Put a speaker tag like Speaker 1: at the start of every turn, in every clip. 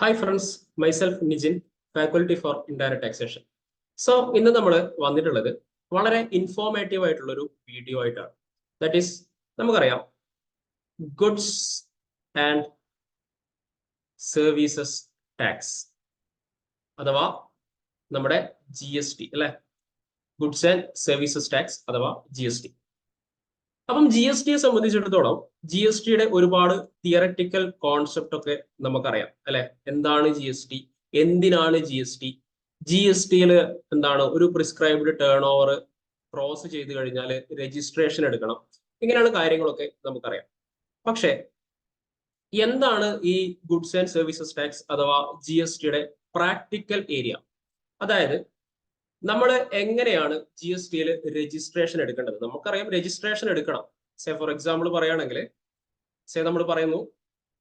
Speaker 1: Hi friends myself Nijin faculty for indirect taxation so ഇന്ന് നമ്മൾ വന്നിട്ടുള്ളത് വളരെ ഇൻഫോർമേറ്റീവ് ആയിട്ടുള്ളൊരു വീഡിയോ ആയിട്ടാണ്. ദാറ്റ് ഈസ് നമുക്കറിയാം. ഗുഡ്സ് ആൻഡ് സർവീസസ് ടാക്സ് അഥവാ നമ്മുടെ ജി എസ് ടി അല്ലെ? ഗുഡ്സ് ആൻഡ് സർവീസസ് ടാക്സ് അഥവാ ജി എസ് ടി അപ്പം ജി എസ് ടിയെ സംബന്ധിച്ചിടത്തോളം ജി എസ് ടിയുടെ ഒരുപാട് തിയററ്റിക്കൽ കോൺസെപ്റ്റ് ഒക്കെ നമുക്കറിയാം അല്ലെ? എന്താണ് ജി എസ് ടി എന്തിനാണ് G S T G S ടിയിൽ എന്താണ് ഒരു പ്രിസ്ക്രൈബ്ഡ് ടേൺ ഓവർ ക്രോസ് ചെയ്ത് കഴിഞ്ഞാൽ രജിസ്ട്രേഷൻ എടുക്കണം. ഇങ്ങനെയാണ് കാര്യങ്ങളൊക്കെ നമുക്കറിയാം. പക്ഷെ എന്താണ് ഈ ഗുഡ്സ് ആൻഡ് സർവീസസ് ടാക്സ് അഥവാ ജി എസ് ടിയുടെ പ്രാക്ടിക്കൽ ഏരിയ അതായത് നമ്മൾ എങ്ങനെയാണ് ജി എസ് ടിയിൽ രജിസ്ട്രേഷൻ എടുക്കേണ്ടത്? നമുക്കറിയാം രജിസ്ട്രേഷൻ എടുക്കണം. സേ ഫോർ എക്സാമ്പിൾ പറയുകയാണെങ്കിൽ സേ നമ്മൾ പറയുന്നു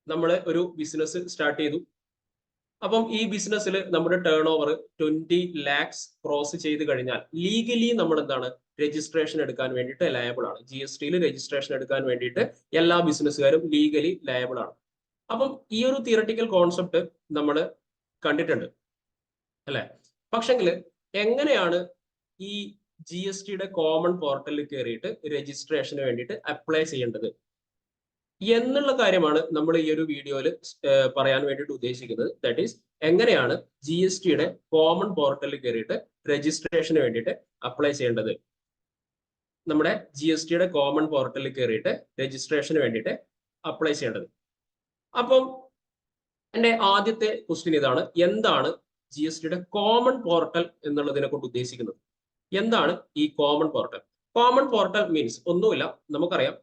Speaker 1: നമ്മൾ ഒരു ബിസിനസ് സ്റ്റാർട്ട് ചെയ്തു. അപ്പം ഈ ബിസിനസ്സിൽ നമ്മുടെ turnover twenty lakhs cross ചെയ്ത് കഴിഞ്ഞാൽ ലീഗലി നമ്മൾ എന്താണ് രജിസ്ട്രേഷൻ എടുക്കാൻ വേണ്ടിയിട്ട് ലയബിൾ ആണ്. ജി എസ് ടിയിൽ രജിസ്ട്രേഷൻ എടുക്കാൻ വേണ്ടിയിട്ട് എല്ലാ ബിസിനസ്സുകാരും ലീഗലി ലയബിൾ ആണ്. അപ്പം ഈ ഒരു തിയറട്ടിക്കൽ കോൺസെപ്റ്റ് നമ്മൾ കണ്ടിട്ടുണ്ട്. അല്ലെ? പക്ഷെങ്കിൽ എങ്ങനെയാണ് ഈ ജി എസ് ടിയുടെ കോമൺ പോർട്ടലിൽ കയറിയിട്ട് രജിസ്ട്രേഷന് വേണ്ടിയിട്ട് അപ്ലൈ ചെയ്യേണ്ടത്? എന്നുള്ള കാര്യമാണ് നമ്മൾ ഈ ഒരു വീഡിയോയിൽ പറയാൻ വേണ്ടിയിട്ട് ഉദ്ദേശിക്കുന്നത്. ദാറ്റ് ഈസ് എങ്ങനെയാണ് ജി എസ് ടിയുടെ കോമൺ പോർട്ടലിൽ കയറിയിട്ട് രജിസ്ട്രേഷന് വേണ്ടിയിട്ട് അപ്ലൈ ചെയ്യേണ്ടത്? നമ്മുടെ ജി എസ് ടിയുടെ കോമൺ പോർട്ടലിൽ കയറിയിട്ട് രജിസ്ട്രേഷന് വേണ്ടിയിട്ട് അപ്ലൈ ചെയ്യേണ്ടത്. അപ്പം എന്റെ ആദ്യത്തെ ക്വസ്റ്റ്യൻ ഇതാണ് എന്താണ് ജി എസ് ടിയുടെ കോമൺ പോർട്ടൽ എന്നുള്ളതിനെ കൊണ്ട് ഉദ്ദേശിക്കുന്നത്. എന്താണ് ഈ common portal common portal means ഒന്നുമില്ല നമുക്കറിയാം.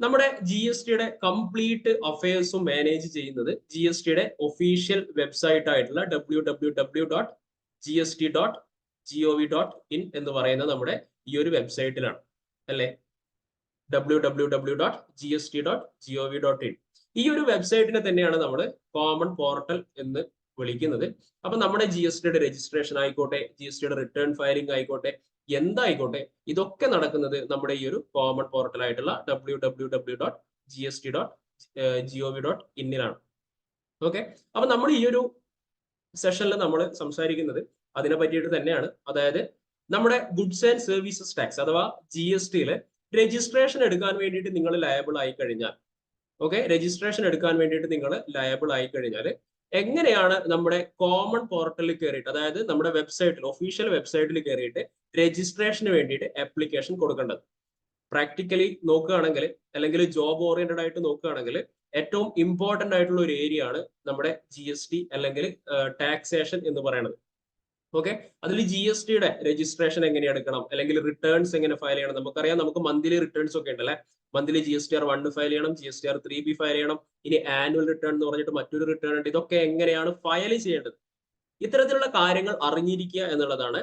Speaker 1: നമ്മുടെ ജി എസ് ടിയുടെ കംപ്ലീറ്റ് അഫയേഴ്സും മാനേജ് ചെയ്യുന്നത് ജി എസ് ടിയുടെ ഒഫീഷ്യൽ വെബ്സൈറ്റ് ആയിട്ടുള്ള W W W dot G S T dot G O V dot in എന്ന് പറയുന്ന നമ്മുടെ ഈ ഒരു വെബ്സൈറ്റിലാണ് അല്ലെ? W W W dot G S T dot G O V dot in ഈ ഒരു വെബ്സൈറ്റിനെ തന്നെയാണ് നമ്മൾ കോമൺ പോർട്ടൽ എന്ന് വിളിക്കുന്നത്. അപ്പൊ നമ്മുടെ ജി എസ് ടിയുടെ രജിസ്ട്രേഷൻ ആയിക്കോട്ടെ ജി എസ് ടിയുടെ റിട്ടേൺ ഫയലിംഗ് ആയിക്കോട്ടെ എന്തായിക്കോട്ടെ ഇതൊക്കെ നടക്കുന്നത് നമ്മുടെ ഈ ഒരു കോമൺ പോർട്ടൽ ആയിട്ടുള്ള W W W dot G S T dot G O V dot ഇന്നിലാണ് okay അപ്പൊ നമ്മൾ ഈ ഒരു സെഷനിൽ നമ്മൾ സംസാരിക്കുന്നത് അതിനെ പറ്റിയിട്ട് തന്നെയാണ്. അതായത് നമ്മുടെ ഗുഡ്സ് ആൻഡ് സർവീസസ് ടാക്സ് അഥവാ ജി എസ് ടിയിൽ രജിസ്ട്രേഷൻ എടുക്കാൻ വേണ്ടിയിട്ട് നിങ്ങൾ ലയബിൾ ആയി കഴിഞ്ഞാൽ ഓക്കെ രജിസ്ട്രേഷൻ എടുക്കാൻ വേണ്ടിയിട്ട് നിങ്ങൾ ലയബിൾ ആയി കഴിഞ്ഞാൽ എങ്ങനെയാണ് നമ്മുടെ കോമൺ പോർട്ടലിൽ കയറിയിട്ട് അതായത് നമ്മുടെ വെബ്സൈറ്റിൽ ഒഫീഷ്യൽ വെബ്സൈറ്റിൽ കയറിയിട്ട് രജിസ്ട്രേഷന് വേണ്ടിയിട്ട് ആപ്ലിക്കേഷൻ കൊടുക്കേണ്ടത്? പ്രാക്ടിക്കലി നോക്കുകയാണെങ്കിൽ അല്ലെങ്കിൽ ജോബ് ഓറിയന്റഡ് ആയിട്ട് നോക്കുകയാണെങ്കിൽ ഏറ്റവും ഇമ്പോർട്ടന്റ് ആയിട്ടുള്ള ഒരു ഏരിയ ആണ് നമ്മുടെ ജി എസ് ടി അല്ലെങ്കിൽ ടാക്സേഷൻ എന്ന് പറയുന്നത്. ഓക്കെ അതിൽ ജി എസ് ടിയുടെ രജിസ്ട്രേഷൻ എങ്ങനെ എടുക്കണം? അല്ലെങ്കിൽ റിട്ടേൺസ് എങ്ങനെ ഫയൽ ചെയ്യണം? നമുക്കറിയാം നമുക്ക് മന്ത്ലി റിട്ടേൺസ് ഒക്കെ ഉണ്ട് അല്ലെ monthly G S T R one file ചെയ്യണം G S T R three B file ചെയ്യണം ഇനി ആനുവൽ റിട്ടേൺ എന്ന് പറഞ്ഞിട്ട് മറ്റൊരു റിട്ടേൺ ഉണ്ട്. ഇതൊക്കെ എങ്ങനെയാണ് ഫയൽ ചെയ്യേണ്ടത്? ഇത്തരത്തിലുള്ള കാര്യങ്ങൾ അറിഞ്ഞിരിക്കുക എന്നുള്ളതാണ്.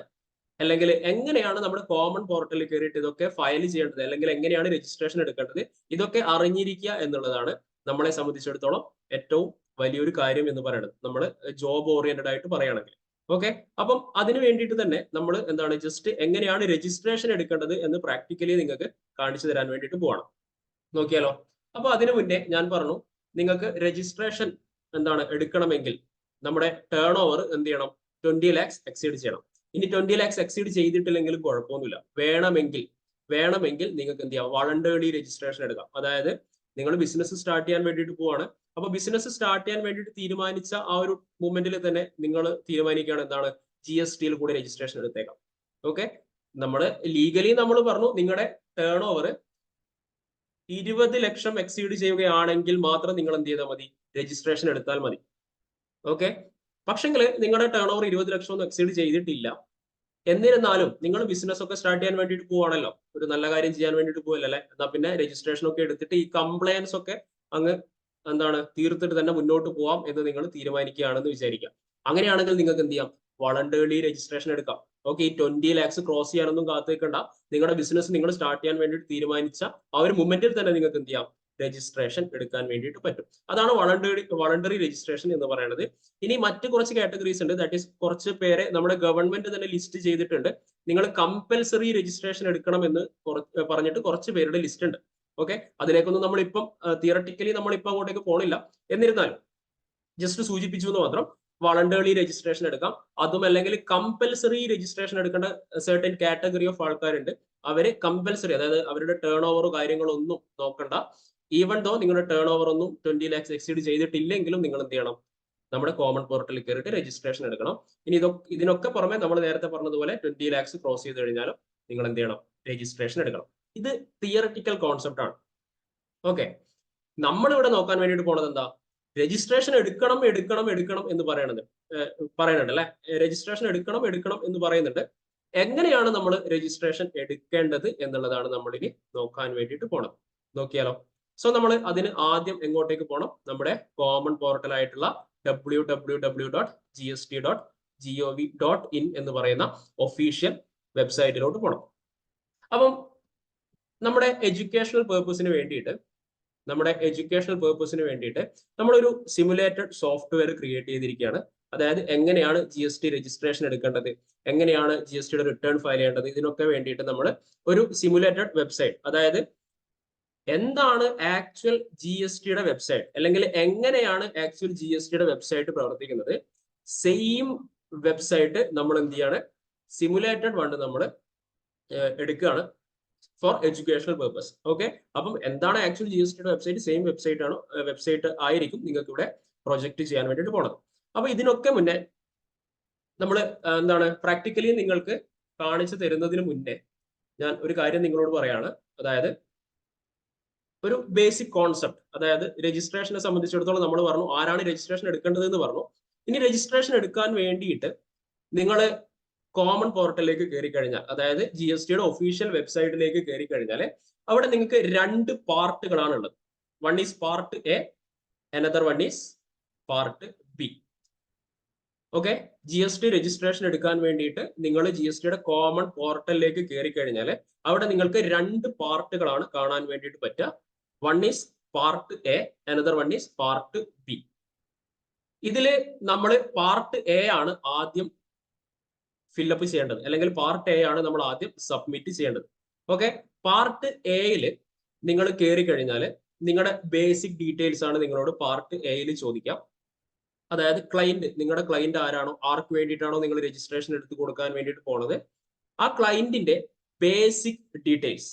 Speaker 1: അല്ലെങ്കിൽ എങ്ങനെയാണ് നമ്മുടെ കോമൺ പോർട്ടലിൽ കയറിയിട്ട് ഇതൊക്കെ ഫയൽ ചെയ്യേണ്ടത്? അല്ലെങ്കിൽ എങ്ങനെയാണ് രജിസ്ട്രേഷൻ എടുക്കേണ്ടത്? ഇതൊക്കെ അറിഞ്ഞിരിക്കുക എന്നുള്ളതാണ് നമ്മളെ സംബന്ധിച്ചിടത്തോളം ഏറ്റവും വലിയൊരു കാര്യം എന്ന് പറയുന്നത്. നമ്മൾ ജോബ് ഓറിയന്റഡ് ആയിട്ട് പറയുകയാണെങ്കിൽ. ഓക്കെ അപ്പം അതിന് വേണ്ടിയിട്ട് തന്നെ നമ്മൾ എന്താണ് ജസ്റ്റ് എങ്ങനെയാണ് രജിസ്ട്രേഷൻ എടുക്കേണ്ടത് എന്ന് പ്രാക്ടിക്കലി നിങ്ങൾക്ക് കാണിച്ചു തരാൻ വേണ്ടിയിട്ട് പോകണം നോക്കിയാലോ? അപ്പൊ അതിനു മുന്നേ ഞാൻ പറഞ്ഞു നിങ്ങൾക്ക് രജിസ്ട്രേഷൻ എന്താണ് എടുക്കണമെങ്കിൽ നമ്മുടെ ടേൺ ഓവർ എന്ത് ചെയ്യണം? ട്വന്റി ലാക്സ് എക്സീഡ് ചെയ്യണം. ഇനി ട്വന്റി ലാക്സ് എക്സീഡ് ചെയ്തിട്ടില്ലെങ്കിലും കുഴപ്പമൊന്നുമില്ല. വേണമെങ്കിൽ വേണമെങ്കിൽ നിങ്ങൾക്ക് എന്ത് ചെയ്യാം? വളണ്ടേർലി രജിസ്ട്രേഷൻ എടുക്കാം. അതായത് നിങ്ങൾ ബിസിനസ് സ്റ്റാർട്ട് ചെയ്യാൻ വേണ്ടിയിട്ട് പോവാണ്. അപ്പൊ ബിസിനസ് സ്റ്റാർട്ട് ചെയ്യാൻ വേണ്ടിയിട്ട് തീരുമാനിച്ച ആ ഒരു മൂമെന്റിൽ തന്നെ നിങ്ങൾ തീരുമാനിക്കുകയാണ് എന്താണ്? ജി എസ് ടിയിൽ കൂടി രജിസ്ട്രേഷൻ എടുത്തേക്കാം. ഓക്കെ നമ്മൾ ലീഗലി നമ്മൾ പറഞ്ഞു നിങ്ങളുടെ ടേൺ ഓവർ ഇരുപത് ലക്ഷം എക്സീഡ് ചെയ്യുകയാണെങ്കിൽ മാത്രം നിങ്ങൾ എന്ത് ചെയ്താൽ മതി? രജിസ്ട്രേഷൻ എടുത്താൽ മതി. ഓക്കെ പക്ഷെങ്കിൽ നിങ്ങളുടെ ടേൺ ഓവർ ഇരുപത് ലക്ഷം ഒന്നും എക്സീഡ് ചെയ്തിട്ടില്ല. എന്നിരുന്നാലും നിങ്ങൾ ബിസിനസ് ഒക്കെ സ്റ്റാർട്ട് ചെയ്യാൻ വേണ്ടിയിട്ട് പോവാണല്ലോ. ഒരു നല്ല കാര്യം ചെയ്യാൻ വേണ്ടിയിട്ട് പോവല്ലേ? എന്നാ പിന്നെ രജിസ്ട്രേഷൻ ഒക്കെ എടുത്തിട്ട് ഈ കംപ്ലയൻസ് ഒക്കെ അങ്ങ് എന്താണ്? തീർത്തിട്ട് തന്നെ മുന്നോട്ട് പോവാം എന്ന് നിങ്ങൾ തീരുമാനിക്കുകയാണെന്ന് വിചാരിക്കാം. അങ്ങനെയാണെങ്കിൽ നിങ്ങൾക്ക് എന്ത് ചെയ്യാം? വളണ്ടേർലി രജിസ്ട്രേഷൻ എടുക്കാം. ഓക്കെ ഈ ട്വന്റി ലാക്സ് ക്രോസ് ചെയ്യാനൊന്നും കാത്തു നിൽക്കണ്ട നിങ്ങളുടെ ബിസിനസ് നിങ്ങൾ സ്റ്റാർട്ട് ചെയ്യാൻ വേണ്ടിയിട്ട് തീരുമാനിച്ച ആ ഒരു മൊമെന്റിൽ തന്നെ നിങ്ങൾക്ക് എന്ത് ചെയ്യാം? രജിസ്ട്രേഷൻ എടുക്കാൻ വേണ്ടിയിട്ട് പറ്റും. അതാണ് വളണ്ടറി വളണ്ടറി രജിസ്ട്രേഷൻ എന്ന് പറയുന്നത്. ഇനി മറ്റു കുറച്ച് കാറ്റഗറീസ് ഉണ്ട്. ദാറ്റ് ഈസ് കുറച്ച് പേരെ നമ്മുടെ ഗവൺമെന്റ് തന്നെ ലിസ്റ്റ് ചെയ്തിട്ടുണ്ട്. നിങ്ങൾ കമ്പൽസറി രജിസ്ട്രേഷൻ എടുക്കണം എന്ന് പറഞ്ഞിട്ട് കുറച്ച് പേരുടെ ലിസ്റ്റ് ഉണ്ട്. ഓക്കെ അതിലേക്കൊന്നും നമ്മളിപ്പം തിയറട്ടിക്കലി നമ്മളിപ്പോൾ അങ്ങോട്ടേക്ക് പോണില്ല. എന്നിരുന്നാലും ജസ്റ്റ് സൂചിപ്പിച്ചു എന്ന് മാത്രം വളണ്ടേർലി രജിസ്ട്രേഷൻ എടുക്കാം. അതും അല്ലെങ്കിൽ കമ്പൽസറി രജിസ്ട്രേഷൻ എടുക്കേണ്ട സെർട്ടൻ കാറ്റഗറി ഓഫ് ആൾക്കാരുണ്ട്. അവർ കമ്പൽസറി അതായത് അവരുടെ ടേൺ ഓവറോ കാര്യങ്ങളൊന്നും നോക്കണ്ട. ഈവൻ ദോ നിങ്ങളുടെ ടേൺ ഓവർ ഒന്നും ട്വന്റി ലാക്സ് എക്സീഡ് ചെയ്തിട്ടില്ലെങ്കിലും നിങ്ങൾ എന്ത് ചെയ്യണം? നമ്മുടെ കോമൺ പോർട്ടലിൽ കയറിയിട്ട് രജിസ്ട്രേഷൻ എടുക്കണം. ഇനി ഇതൊക്കെ ഇതിനൊക്കെ പുറമെ നമ്മൾ നേരത്തെ പറഞ്ഞതുപോലെ ട്വന്റി ലാക്സ് ക്രോസ് ചെയ്ത് കഴിഞ്ഞാലും നിങ്ങൾ എന്ത് ചെയ്യണം? രജിസ്ട്രേഷൻ എടുക്കണം. ഇത് തിയറട്ടിക്കൽ കോൺസെപ്റ്റ് ആണ്. ഓക്കെ നമ്മൾ ഇവിടെ നോക്കാൻ വേണ്ടിയിട്ട് പോണത് എന്താ? രജിസ്ട്രേഷൻ എടുക്കണം എടുക്കണം എടുക്കണം എന്ന് പറയണത്. പറയുന്നുണ്ട് അല്ലെ? രജിസ്ട്രേഷൻ എടുക്കണം എടുക്കണം എന്ന് പറയുന്നുണ്ട്. എങ്ങനെയാണ് നമ്മൾ രജിസ്ട്രേഷൻ എടുക്കേണ്ടത് എന്നുള്ളതാണ് നമ്മൾ ഇനി നോക്കാൻ വേണ്ടിയിട്ട് പോണത്. നോക്കിയാലോ? സോ നമ്മൾ അതിന് ആദ്യം എങ്ങോട്ടേക്ക് പോകണം നമ്മുടെ കോമൺ പോർട്ടൽ ആയിട്ടുള്ള W W W dot G S T dot G O V dot in എന്ന് പറയുന്ന ഒഫീഷ്യൽ വെബ്സൈറ്റിലോട്ട് പോകണം അപ്പം നമ്മുടെ എഡ്യൂക്കേഷണൽ പേർപ്പസിന് വേണ്ടിയിട്ട് നമ്മുടെ എഡ്യൂക്കേഷണൽ പേർപ്പസിന് വേണ്ടിയിട്ട് നമ്മളൊരു സിമുലേറ്റഡ് സോഫ്റ്റ്വെയർ ക്രിയേറ്റ് ചെയ്തിരിക്കുകയാണ്. അതായത് എങ്ങനെയാണ് ജി എസ് ടി രജിസ്ട്രേഷൻ എടുക്കേണ്ടത്? എങ്ങനെയാണ് ജി എസ് ടിയുടെ റിട്ടേൺ ഫയൽ ചെയ്യേണ്ടത്? ഇതിനൊക്കെ വേണ്ടിയിട്ട് നമ്മൾ ഒരു സിമുലേറ്റഡ് വെബ്സൈറ്റ് അതായത് എന്താണ് ആക്ച്വൽ ജി എസ് ടിയുടെ വെബ്സൈറ്റ് അല്ലെങ്കിൽ എങ്ങനെയാണ് ആക്ച്വൽ ജി എസ് ടിയുടെ വെബ്സൈറ്റ് പ്രവർത്തിക്കുന്നത്? സെയിം വെബ്സൈറ്റ് നമ്മൾ എന്ത് ചെയ്യാണ് സിമുലേറ്റഡ് വണ്ട് നമ്മൾ എടുക്കുകയാണ്. ഫോർ എഡ്യൂക്കേഷണൽ പേർപ്പസ് ഓക്കെ അപ്പം എന്താണ് ആക്ച്വൽ ജി എസ് ടിയുടെ വെബ്സൈറ്റ് സെയിം വെബ്സൈറ്റ് ആണ്? വെബ്സൈറ്റ് ആയിരിക്കും നിങ്ങൾക്ക് ഇവിടെ പ്രൊജക്ട് ചെയ്യാൻ വേണ്ടിയിട്ട് പോണത്. അപ്പൊ ഇതിനൊക്കെ മുന്നേ നമ്മൾ എന്താണ്? പ്രാക്ടിക്കലി നിങ്ങൾക്ക് കാണിച്ചു തരുന്നതിന് മുന്നേ ഞാൻ ഒരു കാര്യം നിങ്ങളോട് പറയാണ്. അതായത് ഒരു ബേസിക് കോൺസെപ്റ്റ് അതായത് രജിസ്ട്രേഷനെ സംബന്ധിച്ചിടത്തോളം നമ്മൾ പറഞ്ഞു ആരാണ് രജിസ്ട്രേഷൻ എടുക്കേണ്ടത് എന്ന് പറഞ്ഞു. ഇനി രജിസ്ട്രേഷൻ എടുക്കാൻ വേണ്ടിയിട്ട് നിങ്ങൾ കോമൺ പോർട്ടലിലേക്ക് കയറി കഴിഞ്ഞാൽ അതായത് ജി എസ് ടിയുടെ ഒഫീഷ്യൽ വെബ്സൈറ്റിലേക്ക് കയറി കഴിഞ്ഞാൽ അവിടെ നിങ്ങൾക്ക് രണ്ട് പാർട്ടുകളാണ് ഉള്ളത്. One is part A another one is part B okay G S T registration എടുക്കാൻ വേണ്ടിയിട്ട് നിങ്ങൾ ജി എസ് ടിയുടെ കോമൺ പോർട്ടലിലേക്ക് കയറി കഴിഞ്ഞാൽ അവിടെ നിങ്ങൾക്ക് രണ്ട് പാർട്ടുകളാണ് കാണാൻ വേണ്ടിയിട്ട് പറ്റുക. One is part A another one is part B ഇതിൽ നമ്മൾ പാർട്ട് എ ആണ് ആദ്യം ഫില്ലപ്പ് ചെയ്യേണ്ടത്. അല്ലെങ്കിൽ പാർട്ട് എ ആണ് നമ്മൾ ആദ്യം സബ്മിറ്റ് ചെയ്യേണ്ടത്. ഓക്കെ പാർട്ട് എയിൽ നിങ്ങൾ കയറി കഴിഞ്ഞാൽ നിങ്ങളുടെ ബേസിക് ഡീറ്റെയിൽസ് ആണ് നിങ്ങളോട് പാർട്ട് എയിൽ ചോദിക്കാം. അതായത് ക്ലൈന്റ് നിങ്ങളുടെ ക്ലൈന്റ് ആരാണോ ആർക്ക് വേണ്ടിയിട്ടാണോ നിങ്ങൾ രജിസ്ട്രേഷൻ എടുത്ത് കൊടുക്കാൻ വേണ്ടിയിട്ട് പോണത്. ആ ക്ലൈന്റിന്റെ ബേസിക് ഡീറ്റെയിൽസ്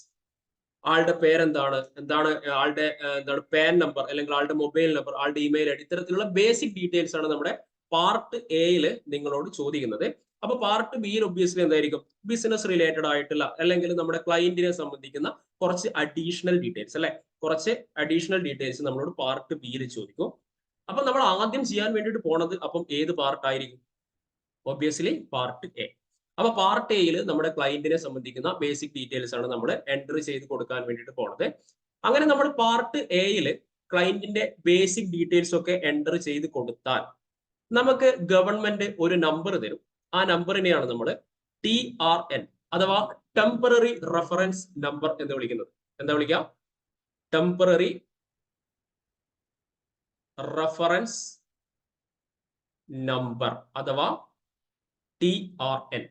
Speaker 1: ആളുടെ പേരെന്താണ് എന്താണ് ആളുടെ എന്താണ് പാൻ നമ്പർ അല്ലെങ്കിൽ ആളുടെ മൊബൈൽ നമ്പർ ആളുടെ ഇമെയിൽ ഐ ഡി ഇത്തരത്തിലുള്ള ബേസിക് ഡീറ്റെയിൽസ് ആണ് നമ്മുടെ പാർട്ട് എയിൽ നിങ്ങളോട് ചോദിക്കുന്നത്. അപ്പൊ പാർട്ട് ബിയിൽ ഒബ്വിയസ്ലി എന്തായിരിക്കും? ബിസിനസ് റിലേറ്റഡ് ആയിട്ടുള്ള അല്ലെങ്കിൽ നമ്മുടെ ക്ലയന്റിനെ സംബന്ധിക്കുന്ന കുറച്ച് അഡീഷണൽ ഡീറ്റെയിൽസ് അല്ലെ? കുറച്ച് അഡീഷണൽ ഡീറ്റെയിൽസ് നമ്മളോട് പാർട്ട് ബിയിൽ ചോദിക്കും. അപ്പൊ നമ്മൾ ആദ്യം ചെയ്യാൻ വേണ്ടിയിട്ട് പോണത് അപ്പം ഏത് പാർട്ട് ആയിരിക്കും? ഒബ്വിയസ്ലി പാർട്ട് എ അപ്പൊ പാർട്ട് എയിൽ നമ്മുടെ ക്ലയന്റിനെ സംബന്ധിക്കുന്ന ബേസിക് ഡീറ്റെയിൽസ് ആണ് നമ്മൾ എൻട്രി ചെയ്ത് കൊടുക്കാൻ വേണ്ടിയിട്ട് പോണത്. അങ്ങനെ നമ്മൾ പാർട്ട് എയിൽ ക്ലയന്റിന്റെ ബേസിക് ഡീറ്റെയിൽസ് ഒക്കെ എന്റർ ചെയ്ത് കൊടുത്താൽ നമുക്ക് ഗവൺമെന്റ് ഒരു നമ്പർ തരും. ആ നമ്പറിനെയാണ് നമ്മൾ ടി ആർ എൻ അഥവാ ടെമ്പററി റെഫറൻസ് നമ്പർ എന്ന് വിളിക്കുന്നത്. എന്താ വിളിക്കുക ടെമ്പററി റെഫറൻസ് നമ്പർ അഥവാ ടി ആർ എൻ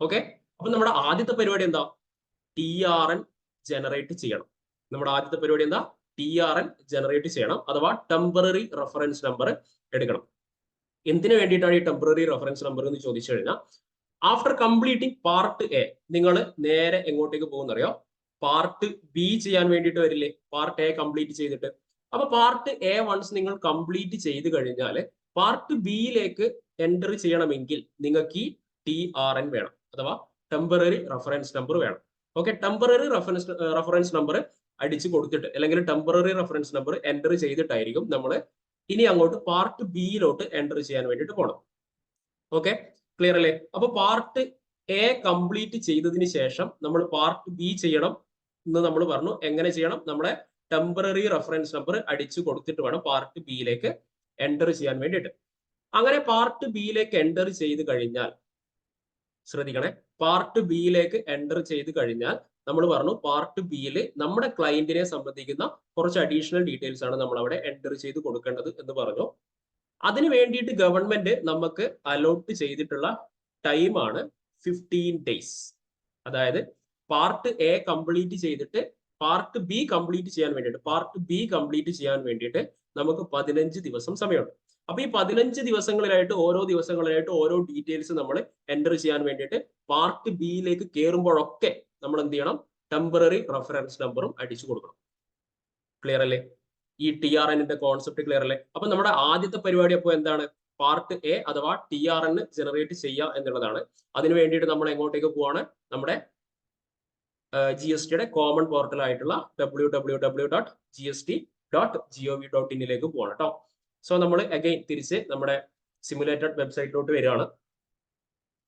Speaker 1: ഓക്കെ അപ്പൊ നമ്മുടെ ആദ്യത്തെ പരിപാടി എന്താ? ടി ആർ എൻ ജനറേറ്റ് ചെയ്യണം. നമ്മുടെ ആദ്യത്തെ പരിപാടി എന്താ? ടി ആർ എൻ ജനറേറ്റ് ചെയ്യണം. അഥവാ ടെമ്പററി റെഫറൻസ് നമ്പർ എടുക്കണം. എന്തിനു വേണ്ടിയിട്ടാണ് ഈ ടെമ്പററി റെഫറൻസ് നമ്പർ എന്ന് ചോദിച്ചു കഴിഞ്ഞാൽ ആഫ്റ്റർ കംപ്ലീറ്റിംഗ് പാർട്ട് എ നിങ്ങൾ നേരെ എങ്ങോട്ടേക്ക് പോകുന്നറിയോ? പാർട്ട് ബി ചെയ്യാൻ വേണ്ടിയിട്ട് വരില്ലേ? പാർട്ട് എ കംപ്ലീറ്റ് ചെയ്തിട്ട്. അപ്പൊ പാർട്ട് എ വൺസ് നിങ്ങൾ കംപ്ലീറ്റ് ചെയ്ത് കഴിഞ്ഞാൽ പാർട്ട് ബിയിലേക്ക് എന്റർ ചെയ്യണമെങ്കിൽ നിങ്ങൾക്ക് ഈ ടി ആർ എൻ വേണം അഥവാ ടെമ്പററി റെഫറൻസ് നമ്പർ വേണം. Okay temporary reference reference number അടിച്ചു കൊടുത്തിട്ട് അല്ലെങ്കിൽ ടെമ്പററി റെഫറൻസ് നമ്പർ എന്റർ ചെയ്തിട്ടായിരിക്കും നമ്മൾ ഇനി അങ്ങോട്ട് പാർട്ട് ബിയിലോട്ട് എന്റർ ചെയ്യാൻ വേണ്ടിയിട്ട് പോകണം ഓക്കെ ക്ലിയർ അല്ലേ? അപ്പൊ പാർട്ട് എ കംപ്ലീറ്റ് ചെയ്തതിന് ശേഷം നമ്മൾ പാർട്ട് ബി ചെയ്യണം എന്ന് നമ്മൾ പറഞ്ഞു. എങ്ങനെ ചെയ്യണം? നമ്മുടെ ടെമ്പററി റെഫറൻസ് നമ്പർ അടിച്ചു കൊടുത്തിട്ട് വേണം പാർട്ട് ബിയിലേക്ക് എന്റർ ചെയ്യാൻ വേണ്ടിയിട്ട്. അങ്ങനെ പാർട്ട് ബിയിലേക്ക് എന്റർ ചെയ്ത് കഴിഞ്ഞാൽ ശ്രദ്ധിക്കണേ. പാർട്ട് ബിയിലേക്ക് എന്റർ ചെയ്ത് കഴിഞ്ഞാൽ നമ്മൾ പറഞ്ഞു പാർട്ട് ബിയിൽ നമ്മുടെ ക്ലയന്റിനെ സംബന്ധിക്കുന്ന കുറച്ച് അഡീഷണൽ ഡീറ്റെയിൽസ് ആണ് നമ്മൾ അവിടെ എന്റർ ചെയ്ത് കൊടുക്കേണ്ടത് എന്ന് പറഞ്ഞു. അതിന് വേണ്ടിയിട്ട് ഗവൺമെന്റ് നമുക്ക് അലോട്ട് ചെയ്തിട്ടുള്ള ടൈമാണ് ഫിഫ്റ്റീൻ ഡേയ്സ് അതായത് പാർട്ട് എ കംപ്ലീറ്റ് ചെയ്തിട്ട് പാർട്ട് ബി കംപ്ലീറ്റ് ചെയ്യാൻ വേണ്ടിയിട്ട് പാർട്ട് ബി കംപ്ലീറ്റ് ചെയ്യാൻ വേണ്ടിയിട്ട് നമുക്ക് പതിനഞ്ച് ദിവസം സമയമുണ്ട്. അപ്പൊ ഈ പതിനഞ്ച് ദിവസങ്ങളിലായിട്ട് ഓരോ ദിവസങ്ങളിലായിട്ട് ഓരോ ഡീറ്റെയിൽസ് നമ്മൾ എന്റർ ചെയ്യാൻ വേണ്ടിയിട്ട് പാർട്ട് ബിയിലേക്ക് കയറുമ്പോഴൊക്കെ നമ്മൾ എന്ത് ചെയ്യണം ടെമ്പററി റെഫറൻസ് നമ്പറും അടിച്ചു കൊടുക്കണം. ക്ലിയർ അല്ലേ? ഈ ടി ആർ എന്നിന്റെ കോൺസെപ്റ്റ് ക്ലിയർ അല്ലേ? അപ്പൊ നമ്മുടെ ആദ്യത്തെ പരിപാടി അപ്പോൾ എന്താണ്? പാർട്ട് എ അഥവാ ടി ആർ എൻ ജനറേറ്റ് ചെയ്യുക എന്നുള്ളതാണ്. അതിന് വേണ്ടിയിട്ട് നമ്മൾ എങ്ങോട്ടേക്ക് പോവാണ്? നമ്മുടെ ജി എസ് ടിയുടെ കോമൺ പോർട്ടൽ ആയിട്ടുള്ള W W W dot G S T dot G O V dot ഇന്നിലേക്ക് പോകണം കേട്ടോ സോ നമ്മൾ അഗൈൻ തിരിച്ച് നമ്മുടെ സിമുലേറ്റഡ് വെബ്സൈറ്റിലോട്ട് വരികയാണ്.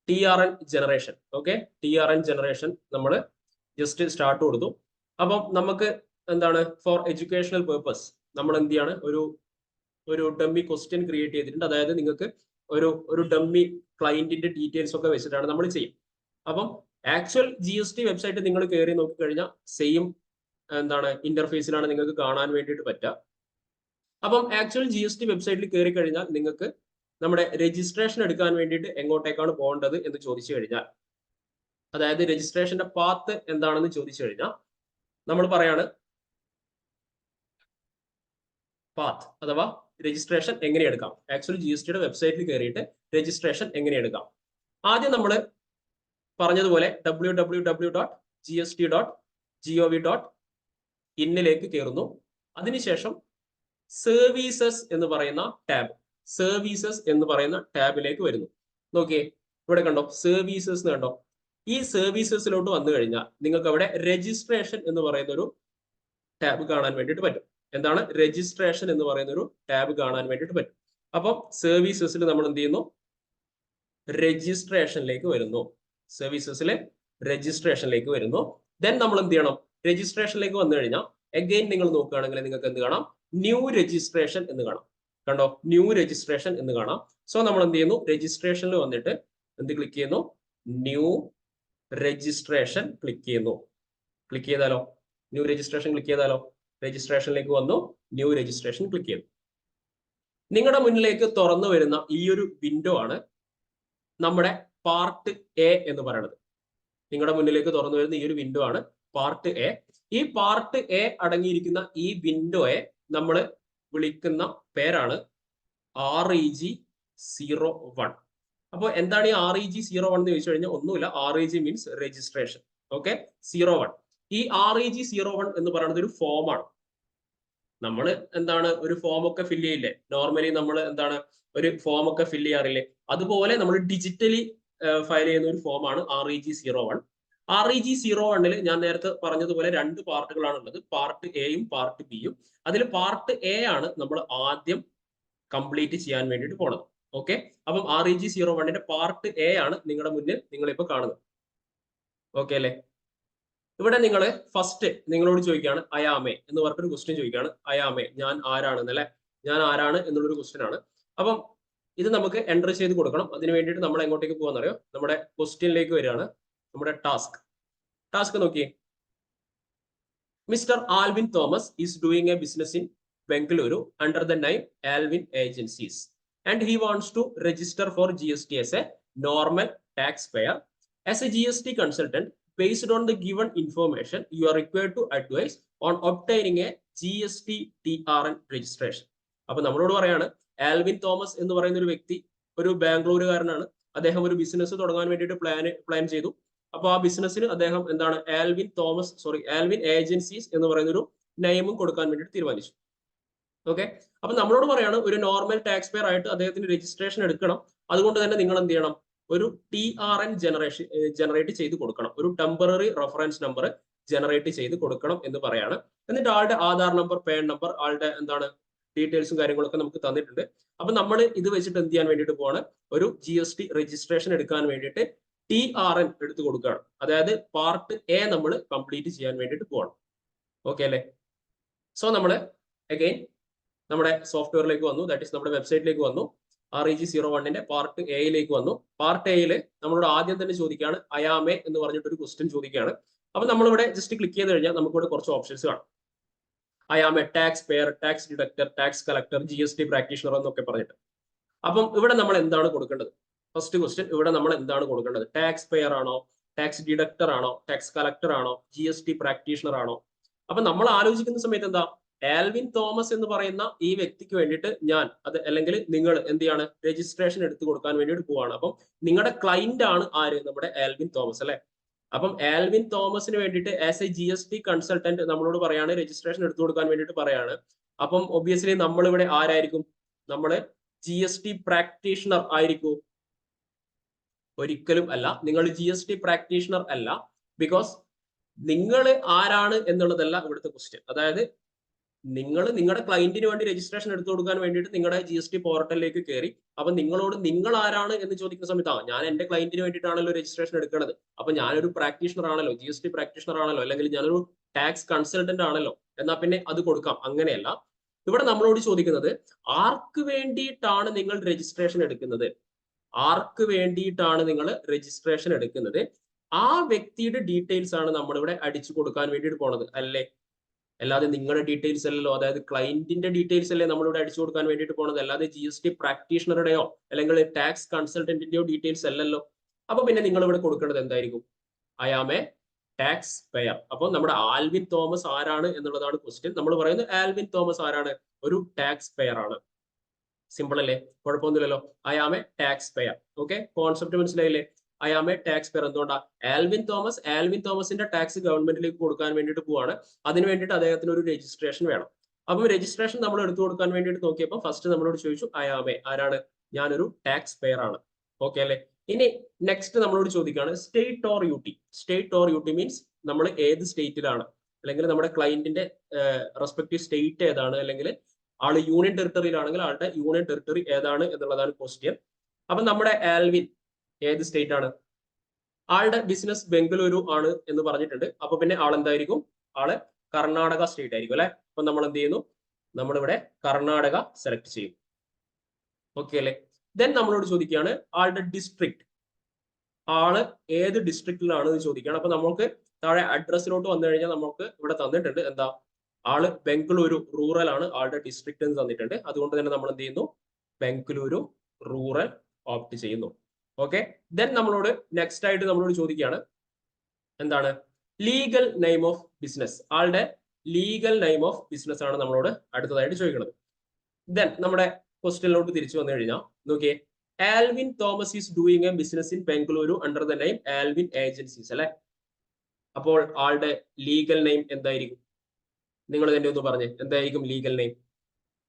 Speaker 1: T R N generation okay T R N generation നമ്മൾ ജസ്റ്റ് സ്റ്റാർട്ട് കൊടുത്തു. അപ്പം നമുക്ക് എന്താണ്? ഫോർ എഡ്യൂക്കേഷണൽ പേർപ്പസ് നമ്മൾ എന്ത് ചെയ്യാണ്? ഒരു ഒരു ഡമ്മി ക്വസ്റ്റ്യൻ ക്രിയേറ്റ് ചെയ്തിട്ടുണ്ട്. അതായത് നിങ്ങൾക്ക് ഒരു ഒരു ഡമ്മി ക്ലയന്റിന്റെ ഡീറ്റെയിൽസ് ഒക്കെ വെച്ചിട്ടാണ് നമ്മൾ ചെയ്യും അപ്പം actual G S T website നിങ്ങൾ കയറി നോക്കിക്കഴിഞ്ഞാൽ സെയിം എന്താണ്? ഇന്റർഫേസിലാണ് നിങ്ങൾക്ക് കാണാൻ വേണ്ടിയിട്ട് പറ്റുക. അപ്പം ആക്ച്വൽ ജി എസ് ടി വെബ്സൈറ്റിൽ കയറി കഴിഞ്ഞാൽ നിങ്ങൾക്ക് നമ്മുടെ രജിസ്ട്രേഷൻ എടുക്കാൻ വേണ്ടിയിട്ട് എങ്ങോട്ടേക്കാണ് പോകേണ്ടത് എന്ന് ചോദിച്ചു കഴിഞ്ഞാൽ അതായത് രജിസ്ട്രേഷന്റെ പാത്ത് എന്താണെന്ന് ചോദിച്ചു കഴിഞ്ഞാൽ നമ്മൾ പറയാണ് പാത്ത് അഥവാ രജിസ്ട്രേഷൻ എങ്ങനെ എടുക്കാം? ആക്ച്വലി ജി എസ് ടിയുടെ വെബ്സൈറ്റിൽ കയറിയിട്ട് രജിസ്ട്രേഷൻ എങ്ങനെ എടുക്കാം? ആദ്യം നമ്മൾ പറഞ്ഞതുപോലെ W W W dot G S T dot G O V dot ഇന്നിലേക്ക് കയറുന്നു. അതിനുശേഷം സർവീസസ് എന്ന് പറയുന്ന ടാബ് സർവീസസ് എന്ന് പറയുന്ന ടാബിലേക്ക് വരുന്നു. നോക്കിയേ ഇവിടെ കണ്ടോ സർവീസസ് എന്ന് കണ്ടോ? ഈ സർവീസസിലോട്ട് വന്നു കഴിഞ്ഞാൽ നിങ്ങൾക്ക് അവിടെ രജിസ്ട്രേഷൻ എന്ന് പറയുന്ന ഒരു ടാബ് കാണാൻ വേണ്ടിയിട്ട് പറ്റും. എന്താണ്? രജിസ്ട്രേഷൻ എന്ന് പറയുന്ന ഒരു ടാബ് കാണാൻ വേണ്ടിയിട്ട് പറ്റും. അപ്പം സർവീസസിൽ നമ്മൾ എന്ത് ചെയ്യുന്നു? രജിസ്ട്രേഷനിലേക്ക് വരുന്നു. സർവീസസിലെ രജിസ്ട്രേഷനിലേക്ക് വരുന്നു. ദെൻ നമ്മൾ എന്ത് ചെയ്യണം? രജിസ്ട്രേഷനിലേക്ക് വന്നു കഴിഞ്ഞാൽ എഗെയിൻ നിങ്ങൾ നോക്കുകയാണെങ്കിൽ നിങ്ങൾക്ക് എന്ത് കാണാം? ന്യൂ രജിസ്ട്രേഷൻ എന്ന് കാണാം. കണ്ടോ? ന്യൂ രജിസ്ട്രേഷൻ എന്ന് കാണാം. സോ നമ്മൾ എന്ത് ചെയ്യുന്നു? രജിസ്ട്രേഷനിൽ വന്നിട്ട് എന്ത് ക്ലിക്ക് ചെയ്യുന്നു? ന്യൂ രജിസ്ട്രേഷൻ ക്ലിക്ക് ചെയ്യുന്നു. ക്ലിക്ക് ചെയ്താലോ? ന്യൂ രജിസ്ട്രേഷൻ ക്ലിക്ക് ചെയ്താലോ? രജിസ്ട്രേഷനിലേക്ക് വന്നു. ന്യൂ രജിസ്ട്രേഷൻ ക്ലിക്ക് ചെയ്തു നിങ്ങളുടെ മുന്നിലേക്ക് തുറന്നു വരുന്ന ഈ ഒരു വിൻഡോ ആണ് നമ്മുടെ പാർട്ട് എ എന്ന് പറയുന്നത്. നിങ്ങളുടെ മുന്നിലേക്ക് തുറന്നു വരുന്ന ഈ ഒരു വിൻഡോ ആണ് പാർട്ട് എ ഈ പാർട്ട് എ അടങ്ങിയിരിക്കുന്ന ഈ വിൻഡോയെ നമ്മൾ വിളിക്കുന്ന പേരാണ് R E G zero one അപ്പോൾ എന്താണ് ഈ R E G zero one എന്ന് ചോദിച്ചു കഴിഞ്ഞാൽ ഒന്നുമില്ല. R E G means registration okay zero one ഈ R E G zero one എന്ന് പറയുന്നത് ഒരു ഫോമാണ് നമ്മൾ എന്താണ് ഒരു ഫോം ഒക്കെ ഫില്ല് ചെയ്യില്ലേ? നോർമലി നമ്മൾ എന്താണ് ഒരു ഫോം ഒക്കെ ഫില്ല് ചെയ്യാറില്ലേ? അതുപോലെ നമ്മൾ ഡിജിറ്റലി ഫയൽ ചെയ്യുന്ന ഒരു ഫോമാണ് R E G zero one R E G zero വണ്ണിൽ ഞാൻ നേരത്തെ പറഞ്ഞതുപോലെ രണ്ട് പാർട്ടുകളാണ് ഉള്ളത് പാർട്ട് എയും പാർട്ട് ബിയും അതിൽ പാർട്ട് എ ആണ് നമ്മൾ ആദ്യം കംപ്ലീറ്റ് ചെയ്യാൻ വേണ്ടിയിട്ട് പോണത്. ഓക്കെ അപ്പം ആർ ഇ ജി സീറോ വണ്ണിന്റെ പാർട്ട് എ ആണ് നിങ്ങളുടെ മുന്നിൽ നിങ്ങളിപ്പോൾ കാണുന്നത്. ഓക്കെ അല്ലേ? ഇവിടെ നിങ്ങൾ ഫസ്റ്റ് നിങ്ങളോട് ചോദിക്കുകയാണ് അയാമേ എന്ന് പറഞ്ഞൊരു ക്വസ്റ്റ്യൻ ചോദിക്കുകയാണ് അയാമേ ഞാൻ ആരാണ് അല്ലെ? ഞാൻ ആരാണ് എന്നുള്ളൊരു ക്വസ്റ്റ്യൻ ആണ്. അപ്പം ഇത് നമുക്ക് എൻട്രി ചെയ്ത് കൊടുക്കണം. അതിന് വേണ്ടിയിട്ട് നമ്മൾ എങ്ങോട്ടേക്ക് പോകാന്നറിയോ നമ്മുടെ ക്വസ്റ്റ്യനിലേക്ക് വരികയാണ്. നമ്മുടെ ടാസ്ക്. ടാസ്ക് നോക്കിയേ. Mister Alvin Thomas is doing a business in Bengaluru under the name Alvin agencies. And he wants to register for G S T as a normal tax payer as a G S T consultant based on the given information, you are required to advise on obtaining a GST TRN registration അപ്പൊ നമ്മളോട് പറയാണ് Alvin Thomas എന്ന് പറയുന്ന ഒരു വ്യക്തി ഒരു ബാംഗ്ലൂരുകാരനാണ്. അദ്ദേഹം ഒരു ബിസിനസ് തുടങ്ങാൻ വേണ്ടിയിട്ട് പ്ലാൻ പ്ലാൻ ചെയ്തു. അപ്പൊ ആ ബിസിനസ്സിന് അദ്ദേഹം എന്താണ് Alvin Thomas sorry Alvin agencies എന്ന് പറയുന്ന ഒരു നെയിമും കൊടുക്കാൻ വേണ്ടിയിട്ട് തീരുമാനിച്ചു. ഓക്കെ അപ്പൊ നമ്മളോട് പറയാണ് ഒരു നോർമൽ ടാക്സ് പെയർ ആയിട്ട് അദ്ദേഹത്തിന് രജിസ്ട്രേഷൻ എടുക്കണം. അതുകൊണ്ട് തന്നെ നിങ്ങൾ എന്ത് ചെയ്യണം? ഒരു T R N generation generate ചെയ്ത് കൊടുക്കണം. ഒരു ടെമ്പററി റെഫറൻസ് നമ്പർ ജനറേറ്റ് ചെയ്ത് കൊടുക്കണം എന്ന് പറയാണ്. എന്നിട്ട് ആളുടെ ആധാർ നമ്പർ പേൺ നമ്പർ ആളുടെ എന്താണ് ഡീറ്റെയിൽസും കാര്യങ്ങളൊക്കെ നമുക്ക് തന്നിട്ടുണ്ട്. അപ്പൊ നമ്മൾ ഇത് വെച്ചിട്ട് എന്ത് ചെയ്യാൻ വേണ്ടിയിട്ട് പോവാണ്? ഒരു ജി എസ് ടി രജിസ്ട്രേഷൻ എടുക്കാൻ വേണ്ടിയിട്ട് ടി ആർ എൻ എടുത്ത് കൊടുക്കുകയാണ്. അതായത് പാർട്ട് എ നമ്മൾ കംപ്ലീറ്റ് ചെയ്യാൻ വേണ്ടിയിട്ട് പോകണം ഓക്കെ അല്ലേ? സോ നമ്മൾ അഗൈൻ നമ്മുടെ സോഫ്റ്റ്വെയറിലേക്ക് വന്നു. ദാറ്റ് ഈസ് നമ്മുടെ വെബ്സൈറ്റിലേക്ക് വന്നു. ആർ ഇ ജി സീറോ വണ്ണിന്റെ പാർട്ട് എയിലേക്ക് വന്നു. പാർട്ട് എയിൽ നമ്മളോട് ആദ്യം തന്നെ ചോദിക്കുകയാണ് അയാമെ എന്ന് പറഞ്ഞിട്ട് ഒരു ക്വസ്റ്റ്യൻ ചോദിക്കുകയാണ്. അപ്പൊ നമ്മളിവിടെ ജസ്റ്റ് ക്ലിക്ക് ചെയ്ത് കഴിഞ്ഞാൽ നമുക്കിവിടെ കുറച്ച് ഓപ്ഷൻസ് കാണാം. I am a tax payer tax deductor tax collector G S T practitioner എന്നൊക്കെ പറഞ്ഞിട്ട്. അപ്പം ഇവിടെ നമ്മൾ എന്താണ് കൊടുക്കേണ്ടത്? ഫസ്റ്റ് ക്വസ്റ്റ്യൻ ഇവിടെ നമ്മൾ എന്താണ് കൊടുക്കേണ്ടത്? ടാക്സ് പെയർ ആണോ? ടാക്സ് ഡിഡക്ടർ ആണോ? ടാക്സ് കളക്ടർ ആണോ? ജി എസ് ടി പ്രാക്ടീഷണർ ആണോ? അപ്പൊ നമ്മൾ ആലോചിക്കുന്ന സമയത്ത് എന്താ? ആൽവിൻ തോമസ് എന്ന് പറയുന്ന ഈ വ്യക്തിക്ക് വേണ്ടിയിട്ട് ഞാൻ അത് അല്ലെങ്കിൽ നിങ്ങൾ എന്ത് ചെയ്യാണ്? രജിസ്ട്രേഷൻ എടുത്തു കൊടുക്കാൻ വേണ്ടിയിട്ട് പോവാണ്. അപ്പം നിങ്ങളുടെ ക്ലൈന്റ് ആണ് ആര്? നമ്മുടെ ആൽവിൻ തോമസ് അല്ലെ? അപ്പം ആൽവിൻ തോമസിന് വേണ്ടിയിട്ട് as a G S T consultant നമ്മളോട് പറയാണ് രജിസ്ട്രേഷൻ എടുത്തു കൊടുക്കാൻ വേണ്ടിയിട്ട് പറയാണ്. അപ്പം ഒബിയസ്ലി നമ്മളിവിടെ ആരായിരിക്കും? നമ്മൾ ജി എസ് ടി പ്രാക്ടീഷണർ ആയിരിക്കും. ഒരിക്കലും അല്ല. നിങ്ങൾ ജി എസ് ടി പ്രാക്ടീഷണർ അല്ല. ബിക്കോസ് നിങ്ങൾ ആരാണ് എന്നുള്ളതല്ല ഇവിടുത്തെ ക്വസ്റ്റ്യൻ അതായത് നിങ്ങൾ നിങ്ങളുടെ ക്ലയന്റിന് വേണ്ടി രജിസ്ട്രേഷൻ എടുത്തു കൊടുക്കാൻ വേണ്ടിയിട്ട് നിങ്ങളുടെ ജി എസ് ടി പോർട്ടലിലേക്ക് കയറി അപ്പൊ നിങ്ങളോട് നിങ്ങൾ ആരാണ് എന്ന് ചോദിക്കുന്ന സമയത്ത് ആ ഞാൻ എന്റെ ക്ലയന്റിന് വേണ്ടിയിട്ടാണല്ലോ രജിസ്ട്രേഷൻ എടുക്കുന്നത് അപ്പൊ ഞാനൊരു പ്രാക്ടീഷണർ ആണല്ലോ ജി എസ് ടി പ്രാക്ടീഷണർ ആണല്ലോ അല്ലെങ്കിൽ ഞാനൊരു ടാക്സ് കൺസൾട്ടന്റ് ആണല്ലോ എന്നാ പിന്നെ അത് കൊടുക്കാം. അങ്ങനെയല്ല. ഇവിടെ നമ്മളോട് ചോദിക്കുന്നത് ആർക്ക് വേണ്ടിയിട്ടാണ് നിങ്ങൾ രജിസ്ട്രേഷൻ എടുക്കുന്നത്? ആർക്ക് വേണ്ടിയിട്ടാണ് നിങ്ങൾ രജിസ്ട്രേഷൻ എടുക്കുന്നത്? ആ വ്യക്തിയുടെ ഡീറ്റെയിൽസ് ആണ് നമ്മളിവിടെ അടിച്ചു കൊടുക്കാൻ വേണ്ടിയിട്ട് പോണത് അല്ലേ? അല്ലാതെ നിങ്ങളുടെ ഡീറ്റെയിൽസ് അല്ലല്ലോ അതായത് ക്ലയന്റിന്റെ ഡീറ്റെയിൽസ് അല്ലേ നമ്മളിവിടെ അടിച്ചു കൊടുക്കാൻ വേണ്ടിയിട്ട് പോണത്? അല്ലാതെ ജി എസ് ടി പ്രാക്ടീഷണറുടെയോ അല്ലെങ്കിൽ ടാക്സ് കൺസൾട്ടന്റിന്റെയോ ഡീറ്റെയിൽസ് അല്ലല്ലോ. അപ്പൊ പിന്നെ നിങ്ങൾ ഇവിടെ കൊടുക്കേണ്ടത് എന്തായിരിക്കും? I am a tax payer അപ്പോൾ നമ്മുടെ ആൽവിൻ തോമസ് ആരാണ് എന്നുള്ളതാണ് ക്വസ്റ്റ്യൻ നമ്മൾ പറയുന്നത് ആൽവിൻ തോമസ് ആരാണ്? ഒരു ടാക്സ് പെയർ ആണ്. സിമ്പിൾ അല്ലേ? കുഴപ്പമൊന്നുമില്ലല്ലോ. I am a tax payer okay concept മനസ്സിലായില്ലേ I am a tax payer എന്തുകൊണ്ടാ ആൽവിൻ തോമസ് ആൽവിൻ തോമസിന്റെ ടാക്സ് ഗവൺമെന്റിലേക്ക് കൊടുക്കാൻ വേണ്ടിയിട്ട് പോവാണ്. അതിന് വേണ്ടിയിട്ട് അദ്ദേഹത്തിന് ഒരു രജിസ്ട്രേഷൻ വേണം. അപ്പം രജിസ്ട്രേഷൻ നമ്മൾ എടുത്തു കൊടുക്കാൻ വേണ്ടിയിട്ട് നോക്കിയപ്പോൾ ഫസ്റ്റ് നമ്മളോട് ചോദിച്ചു ഐ ആം എ ആരാണ്? ഞാനൊരു ടാക്സ് പെയർ ആണ്. ഓക്കെ അല്ലേ? ഇനി നെക്സ്റ്റ് നമ്മളോട് ചോദിക്കുകയാണ് state or U T state or U T means നമ്മൾ ഏത് സ്റ്റേറ്റിലാണ് അല്ലെങ്കിൽ നമ്മുടെ ക്ലയന്റിന്റെ റെസ്പെക്റ്റീവ് സ്റ്റേറ്റ് ഏതാണ്? അല്ലെങ്കിൽ ആൾ യൂണിയൻ ടെറിട്ടറിയിലാണെങ്കിൽ ആളുടെ യൂണിയൻ ടെറിട്ടറി ഏതാണ് എന്നുള്ളതാണ് ക്വസ്റ്റ്യൻ അപ്പൊ നമ്മുടെ ആൽവിൻ ഏത് സ്റ്റേറ്റ് ആണ്? ആളുടെ ബിസിനസ് ബംഗളൂരു ആണ് എന്ന് പറഞ്ഞിട്ടുണ്ട്. അപ്പൊ പിന്നെ ആൾ എന്തായിരിക്കും? ആൾ കർണാടക സ്റ്റേറ്റ് ആയിരിക്കും അല്ലെ? അപ്പൊ നമ്മൾ എന്ത് ചെയ്യുന്നു? നമ്മളിവിടെ കർണാടക സെലക്ട് ചെയ്യും. ഓക്കെ അല്ലെ? ദെൻ നമ്മളോട് ചോദിക്കുകയാണ് ആളുടെ ഡിസ്ട്രിക്ട് ആൾ ഏത് ഡിസ്ട്രിക്റ്റിലാണ് എന്ന് ചോദിക്കുകയാണ്. അപ്പൊ നമുക്ക് താഴെ അഡ്രസ്സിലോട്ട് വന്നു കഴിഞ്ഞാൽ നമുക്ക് ഇവിടെ തന്നിട്ടുണ്ട്. എന്താ? ആൾ ബംഗളൂരു റൂറൽ ആണ്. ആളുടെ ഡിസ്ട്രിക്ട് എന്ന് തന്നിട്ടുണ്ട്. അതുകൊണ്ട് തന്നെ നമ്മൾ എന്ത് ചെയ്യുന്നു? ബംഗളൂരു റൂറൽ ഓപ്റ്റ് ചെയ്യുന്നു. ഓക്കെ ദെൻ നമ്മളോട് നെക്സ്റ്റ് ആയിട്ട് നമ്മളോട് ചോദിക്കുകയാണ്. എന്താണ്? ലീഗൽ നെയിം ഓഫ് ബിസിനസ് ആളുടെ ലീഗൽ നെയിം ഓഫ് ബിസിനസ് ആണ് നമ്മളോട് അടുത്തതായിട്ട് ചോദിക്കുന്നത്. ദെൻ നമ്മുടെ ക്വസ്റ്റ്യനിലോട്ട് തിരിച്ചു വന്നു കഴിഞ്ഞാൽ നോക്കിയേ. Alvin Thomas is doing a business in Bengaluru under the name Alvin agencies അല്ലെ? അപ്പോൾ ആളുടെ ലീഗൽ നെയിം എന്തായിരിക്കും? നിങ്ങൾ തന്നെ ഒന്ന് പറഞ്ഞേ. എന്തായിരിക്കും legal name